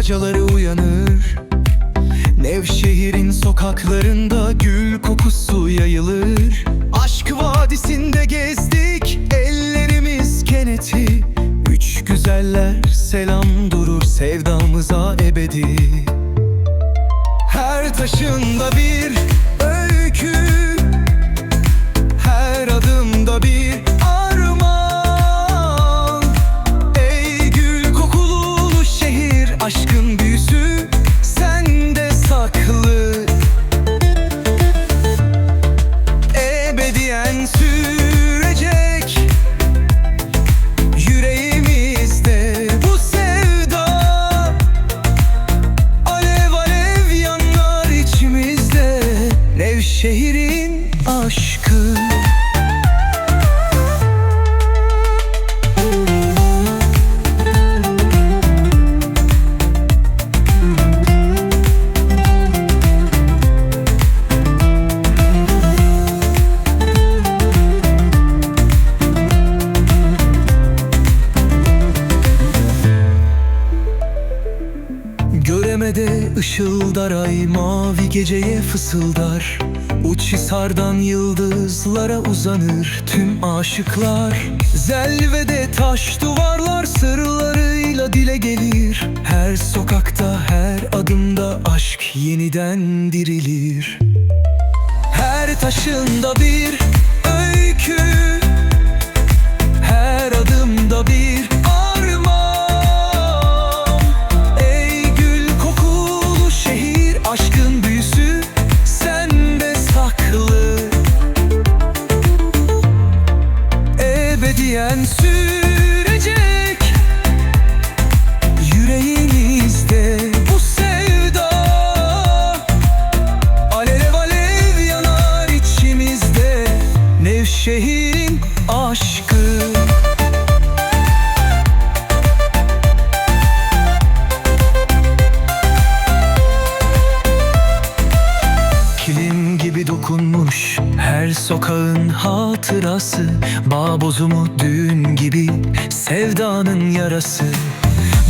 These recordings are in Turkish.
Bacaları uyanır. Nevşehir'in sokaklarında gül kokusu yayılır. Aşk vadisinde gezdik ellerimiz keneti. Üç güzeller selam durur sevdamıza ebedi. Her taşında bir Nevşehir'in aşkı. Göremede ışıldar ay mavi geceye fısıldar Uç hisardan yıldızlara uzanır tüm aşıklar. Zelvede taş duvarlar sırlarıyla dile gelir. Her sokakta her adımda aşk yeniden dirilir. Her taşında bir Ebediyen sürecek. Yüreğimizde bu sevda. Alev alev yanar içimizde. Nevşehir'in aşkı. Kilim gibi dokunmuş her sokağın hatırası. Bağ bozumu düğün gibi sevdanın yarası.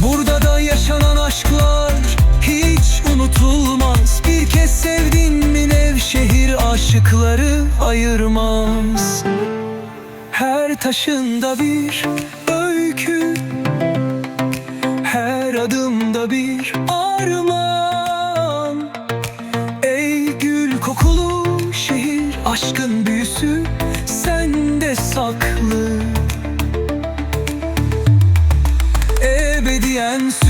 Burada da yaşanan aşklar hiç unutulmaz. Bir kez sevdin mi Nevşehir aşıkları ayırmaz. Her taşında bir öykü Her adımda bir armağan Aşkın büyüsü sende saklı. Ebediyen sü